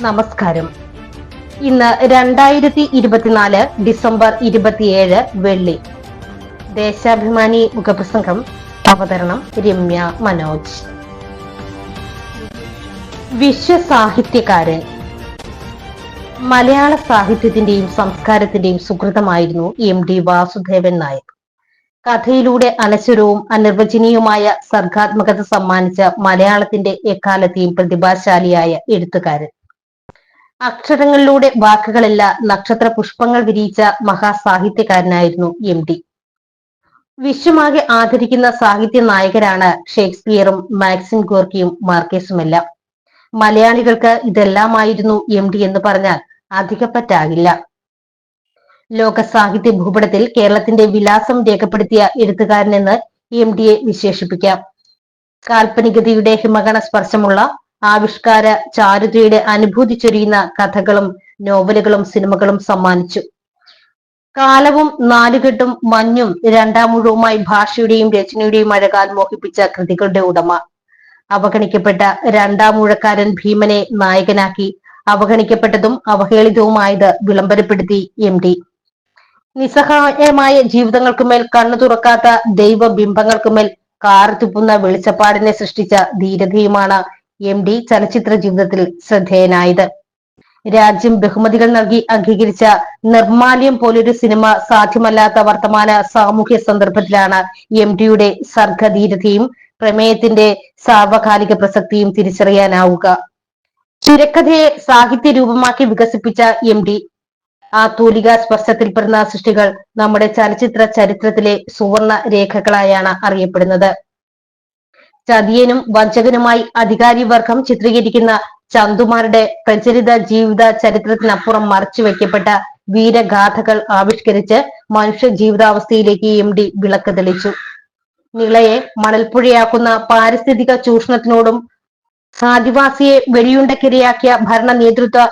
നമസ്കാരം. ഇന്ന് രണ്ടായിരത്തി ഇരുപത്തിനാല് ഡിസംബർ ഇരുപത്തിയേഴ് വെള്ളി. ദേശാഭിമാനി മുഖപ്രസംഗം അവതരണം രമ്യ മനോജ്. വിശ്വസാഹിത്യകാരൻ. മലയാള സാഹിത്യത്തിന്റെയും സംസ്കാരത്തിന്റെയും സുഹൃതമായിരുന്നു എം ഡി വാസുദേവൻ നായർ. കഥയിലൂടെ അനശ്വരവും അനിർവചനീയവുമായ സർഗാത്മകത സമ്മാനിച്ച മലയാളത്തിന്റെ എക്കാലത്തെയും പ്രതിഭാശാലിയായ എഴുത്തുകാരൻ. അക്ഷരങ്ങളിലൂടെ വാക്കുകളല്ല നക്ഷത്ര പുഷ്പങ്ങൾ വിരിയിച്ച മഹാസാഹിത്യകാരനായിരുന്നു എം ഡി. വിശ്വമാകെ ആദരിക്കുന്ന സാഹിത്യ നായകരാണ് ഷേക്സ്പിയറും മാക്സിം ഗോർക്കിയും മാർക്കേസുമെല്ലാം. മലയാളികൾക്ക് ഇതെല്ലാമായിരുന്നു എം ഡി എന്ന് പറഞ്ഞാൽ അധികപ്പറ്റാകില്ല. ലോക സാഹിത്യ ഭൂപടത്തിൽ കേരളത്തിന്റെ വിലാസം രേഖപ്പെടുത്തിയ എഴുത്തുകാരനെന്ന് എം ഡിയെ വിശേഷിപ്പിക്കാം. കാൽപ്പനികതയുടെ ഹിമഗണ സ്പർശമുള്ള ആവിഷ്കാര ചാരുതയുടെ അനുഭൂതി ചൊരിയുന്ന കഥകളും നോവലുകളും സിനിമകളും സമ്മാനിച്ചു. കാലവും നാലുകെട്ടും മഞ്ഞും രണ്ടാമുഴവുമായി ഭാഷയുടെയും രചനയുടെയും അഴകാൽ മോഹിപ്പിച്ച കൃതികളുടെ ഉടമ. അവഗണിക്കപ്പെട്ട രണ്ടാമൂഴക്കാരൻ ഭീമനെ നായകനാക്കി അവഗണിക്കപ്പെട്ടതും അവഹേളിതവുമായത് വിളംബരപ്പെടുത്തി എം ഡി. നിസ്സഹായമായ ജീവിതങ്ങൾക്കുമേൽ കണ്ണു തുറക്കാത്ത ദൈവബിംബങ്ങൾക്കുമേൽ കാർത്തുപ്പുന്ന വെളിച്ചപ്പാടിനെ സൃഷ്ടിച്ച ധീരതയുമാണ് എം ഡി ചലച്ചിത്ര ജീവിതത്തിൽ ശ്രദ്ധേയനായത്. രാജ്യം ബഹുമതികൾ നൽകി അംഗീകരിച്ച നിർമാല്യം പോലൊരു സിനിമ സാധ്യമല്ലാത്ത വർത്തമാന സാമൂഹ്യ സന്ദർഭത്തിലാണ് എം ഡിയുടെ സർഗധീരതയും പ്രമേയത്തിന്റെ സാർവകാലിക പ്രസക്തിയും തിരിച്ചറിയാനാവുക. തിരക്കഥയെ സാഹിത്യ രൂപമാക്കി വികസിപ്പിച്ച എം ഡി ആ തൂലിക സ്പർശത്തിൽ പെടുന്ന സൃഷ്ടികൾ നമ്മുടെ ചലച്ചിത്ര ചരിത്രത്തിലെ സുവർണ രേഖകളായാണ് അറിയപ്പെടുന്നത്. ചതിയനും വഞ്ചകനുമായി അധികാരി വർഗം ചിത്രീകരിക്കുന്ന ചന്തുമാരുടെ പ്രചരിത ജീവിത ചരിത്രത്തിനപ്പുറം മറച്ചുവെക്കപ്പെട്ട വീരഗാഥകൾ ആവിഷ്കരിച്ച് മനുഷ്യ ജീവിതാവസ്ഥയിലേക്ക് എം ഡി വിളക്ക് തെളിച്ചു. നിളയെ മണൽപ്പുഴയാക്കുന്ന പാരിസ്ഥിതിക ചൂഷണത്തിനോടും ആദിവാസിയെ വെടിയുണ്ടക്കിരയാക്കിയ ഭരണ നേതൃത്വ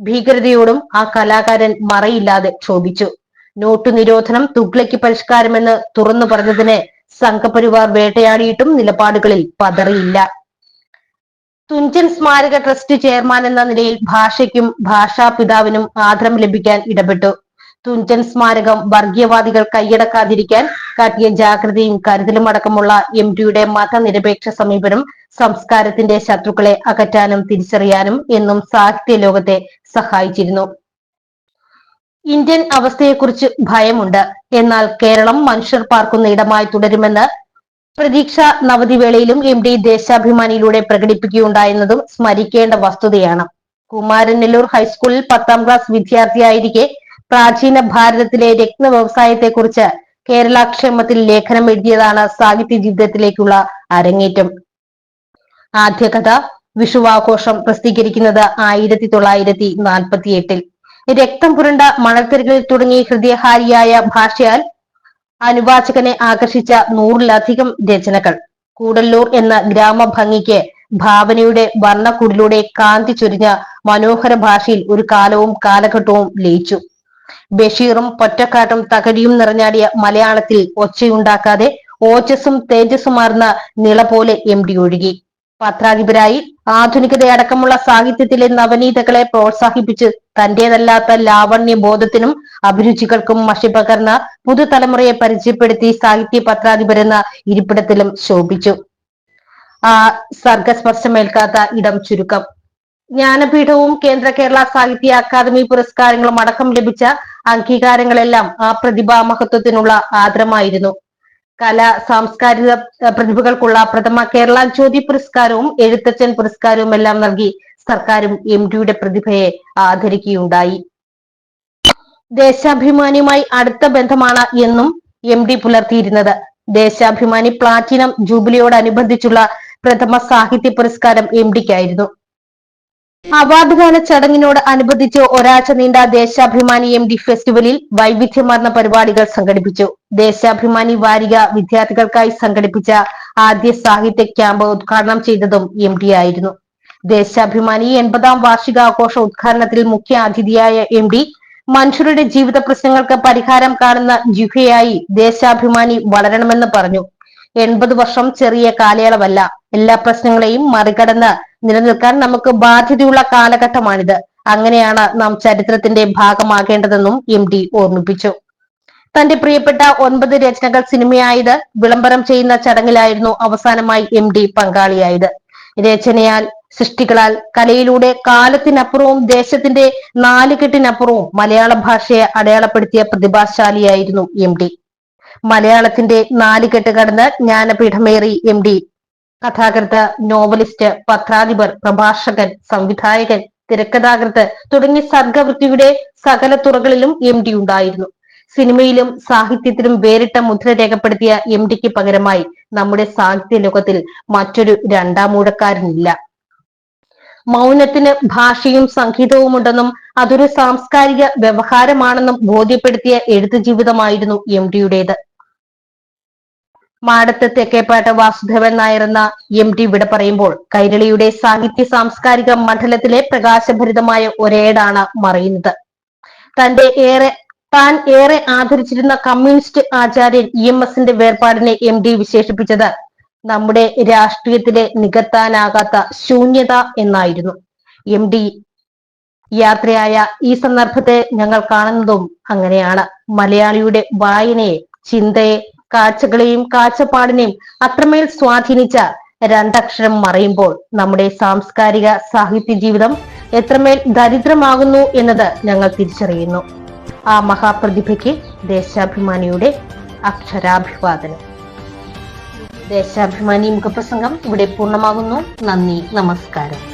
ഭീകരതയോടും ആ കലാകാരൻ മറയില്ലാതെ ക്ഷോഭിച്ചു. നോട്ടു നിരോധനം തുഗ്ലക്ക് പരിഷ്കാരമെന്ന് തുറന്നു പറഞ്ഞതിന് സംഘപരിവാർ വേട്ടയാടിയിട്ടും നിലപാടുകളിൽ പതറിയില്ല. തുഞ്ചൻ സ്മാരക ട്രസ്റ്റ് ചെയർമാൻ എന്ന നിലയിൽ ഭാഷയ്ക്കും ഭാഷാ പിതാവിനും ആദരം ലഭിക്കാൻ ഇടപെട്ടു. തുഞ്ചൻ സ്മാരകം വർഗീയവാദികൾ കൈയടക്കാതിരിക്കാൻ കാട്ടിയ ജാഗ്രതയും കരുതലും അടക്കമുള്ള എം ഡിയുടെ മതനിരപേക്ഷ സമീപനം സംസ്കാരത്തിന്റെ ശത്രുക്കളെ അകറ്റാനും തിരിച്ചറിയാനും എന്നും സാഹിത്യ ലോകത്തെ സഹായിച്ചിരുന്നു. ഇന്ത്യൻ അവസ്ഥയെക്കുറിച്ച് ഭയമുണ്ട്. എന്നാൽ കേരളം മനുഷ്യർ പാർക്കുന്ന ഇടമായി തുടരുമെന്ന് പ്രതീക്ഷ നവതിവേളയിലും എം ഡി ദേശാഭിമാനിയിലൂടെ പ്രകടിപ്പിക്കുകയുണ്ടായെന്നതും സ്മരിക്കേണ്ട വസ്തുതയാണ്. കുമാരനെല്ലൂർ ഹൈസ്കൂളിൽ പത്താം ക്ലാസ് വിദ്യാർത്ഥിയായിരിക്കെ പ്രാചീന ഭാരതത്തിലെ രത്ന വ്യവസായത്തെക്കുറിച്ച് കേരളാക്ഷേമത്തിൽ ലേഖനം എഴുതിയതാണ് സാഹിത്യ ജീവിതത്തിലേക്കുള്ള അരങ്ങേറ്റം. ആദ്യ കഥ വിഷുവാഘോഷം പ്രസിദ്ധീകരിക്കുന്നത് ആയിരത്തി തൊള്ളായിരത്തി നാൽപ്പത്തി എട്ടിൽ രക്തം പുരണ്ട മണൽത്തരികളിൽ തുടങ്ങി ഹൃദയഹാരിയായ ഭാഷയാൽ അനുവാചകനെ ആകർഷിച്ച നൂറിലധികം രചനകൾ. കൂടല്ലൂർ എന്ന ഗ്രാമഭംഗിക്ക് ഭാവനയുടെ വർണക്കുടിലൂടെ കാന്തി ചൊരിഞ്ഞ മനോഹര ഭാഷയിൽ ഒരു കാലവും കാലഘട്ടവും ലയിച്ചു. ബഷീറും പൊറ്റക്കാട്ടും തകഴിയും നിറഞ്ഞാടിയ മലയാളത്തിൽ ഒച്ചയുണ്ടാക്കാതെ ഓജസ്സും തേജസ്സുമാർന്ന നിള പോലെ എം ഡി ഒഴുകി. പത്രാധിപരായി ആധുനികതയടക്കമുള്ള സാഹിത്യത്തിലെ നവനീതകളെ പ്രോത്സാഹിപ്പിച്ച് തന്റേതല്ലാത്ത ലാവണ്യ ബോധത്തിനും അഭിരുചികൾക്കും മഷി പകർന്ന പുതുതലമുറയെ പരിചയപ്പെടുത്തി സാഹിത്യ പത്രാധിപരെന്ന ഇരിപ്പിടത്തിലും ശോഭിച്ചു. ആ സർഗസ്പർശമേൽക്കാത്ത ഇടം ചുരുക്കം. ജ്ഞാനപീഠവും കേന്ദ്ര കേരള സാഹിത്യ അക്കാദമി പുരസ്കാരങ്ങളും അടക്കം ലഭിച്ച അംഗീകാരങ്ങളെല്ലാം ആ പ്രതിഭാ മഹത്വത്തിനുള്ള ആദരമായിരുന്നു. കല സാംസ്കാരിക പ്രതിഭകൾക്കുള്ള പ്രഥമ കേരള ജ്യോതി പുരസ്കാരവും എഴുത്തച്ഛൻ പുരസ്കാരവും എല്ലാം നൽകി സർക്കാരും എം ഡിയുടെ പ്രതിഭയെ ആദരിക്കുകയുണ്ടായി. ദേശാഭിമാനിയുമായി അടുത്ത ബന്ധമാണ് എന്നും എം ഡി പുലർത്തിയിരുന്നത്. ദേശാഭിമാനി പ്ലാറ്റിനം ജൂബിലിയോടനുബന്ധിച്ചുള്ള പ്രഥമ സാഹിത്യ പുരസ്കാരം എം ഡിക്കായിരുന്നു. അവാർഡ് ദാന ചടങ്ങിനോട് അനുബന്ധിച്ച് ഒരാഴ്ച നീണ്ട ദേശാഭിമാനി എം ഡി ഫെസ്റ്റിവലിൽ വൈവിധ്യമാർന്ന പരിപാടികൾ സംഘടിപ്പിച്ചു. ദേശാഭിമാനി വാരിക വിദ്യാർത്ഥികൾക്കായി സംഘടിപ്പിച്ച ആദ്യ സാഹിത്യ ക്യാമ്പ് ഉദ്ഘാടനം ചെയ്തതും എം ഡി ആയിരുന്നു. ദേശാഭിമാനി എൺപതാം വാർഷികാഘോഷ ഉദ്ഘാടനത്തിൽ മുഖ്യ അതിഥിയായ എം ഡി മനുഷ്യരുടെ ജീവിത പ്രശ്നങ്ങൾക്ക് പരിഹാരം കാണുന്ന ജിഹയായി ദേശാഭിമാനി വളരണമെന്ന് പറഞ്ഞു. എൺപത് വർഷം ചെറിയ കാലയളവല്ല എല്ലാ പ്രശ്നങ്ങളെയും മറികടന്ന് നിലനിൽക്കാൻ നമുക്ക് ബാധ്യതയുള്ള കാലഘട്ടമാണിത്. അങ്ങനെയാണ് നാം ചരിത്രത്തിന്റെ ഭാഗമാകേണ്ടതെന്നും എം ഡി ഓർമ്മിപ്പിച്ചു. തന്റെ പ്രിയപ്പെട്ട ഒൻപത് രചനകൾ സിനിമയായത് വിളംബരം ചെയ്യുന്ന ചടങ്ങിലായിരുന്നു അവസാനമായി എം ഡി പങ്കാളിയായത്. രചനയാൽ സൃഷ്ടികളാൽ കലയിലൂടെ കാലത്തിനപ്പുറവും ദേശത്തിന്റെ നാലുകെട്ടിനപ്പുറവും മലയാള ഭാഷയെ അടയാളപ്പെടുത്തിയ പ്രതിഭാശാലിയായിരുന്നു എം ഡി. മലയാളത്തിന്റെ നാലുകെട്ട് കടന്ന് ജ്ഞാനപീഠമേറി എം ഡി കഥാകൃത്ത് നോവലിസ്റ്റ് പത്രാധിപർ പ്രഭാഷകൻ സംവിധായകൻ തിരക്കഥാകൃത്ത് തുടങ്ങിയ സർഗവൃത്തിയുടെ സകല തുറകളിലും എം ഡി ഉണ്ടായിരുന്നു. സിനിമയിലും സാഹിത്യത്തിലും വേറിട്ട മുദ്ര രേഖപ്പെടുത്തിയ എം ഡിക്ക് പകരമായി നമ്മുടെ സാഹിത്യ ലോകത്തിൽ മറ്റൊരു രണ്ടാമൂഴക്കാരനില്ല മൗനത്തിന് ഭാഷയും സംഗീതവും ഉണ്ടെന്നും അതൊരു സാംസ്കാരിക വ്യവഹാരമാണെന്നും ബോധ്യപ്പെടുത്തിയ എഴുത്തു ജീവിതമായിരുന്നു എം ഡിയുടേത്. മാടത്ത് തെക്കേപ്പാട്ട് വാസുദേവൻ നായർ എന്ന എം ടി വിട പറയുമ്പോൾ കൈരളിയുടെ സാഹിത്യ സാംസ്കാരിക മണ്ഡലത്തിലെ പ്രകാശഭരിതമായ ഒരേടാണ് മറയുന്നത്. തന്റെ ഏറെ താൻ ഏറെ ആദരിച്ചിരുന്ന കമ്മ്യൂണിസ്റ്റ് ആചാര്യൻ ഇ എം എസിന്റെ വേർപാടിനെ എം ഡി വിശേഷിപ്പിച്ചത് നമ്മുടെ രാഷ്ട്രീയത്തിലെ നികത്താനാകാത്ത ശൂന്യത എന്നായിരുന്നു. എം ഡി യാത്രയായ ഈ സന്ദർഭത്തെ ഞങ്ങൾ കാണുന്നതും അങ്ങനെയാണ്. മലയാളിയുടെ വായനയെ ചിന്തയെ കാഴ്ചകളെയും കാഴ്ചപ്പാടിനെയും അത്രമേൽ സ്വാധീനിച്ച രണ്ടക്ഷരം മറയുമ്പോൾ നമ്മുടെ സാംസ്കാരിക സാഹിത്യ ജീവിതം എത്രമേൽ ദരിദ്രമാകുന്നു എന്നത് ഞങ്ങൾ തിരിച്ചറിയുന്നു. ആ മഹാപ്രതിഭയ്ക്ക് ദേശാഭിമാനിയുടെ അക്ഷരാഭിവാദനം. ദേശാഭിമാനി മുഖപ്രസംഗം ഇവിടെ പൂർണമാകുന്നു. നന്ദി നമസ്കാരം.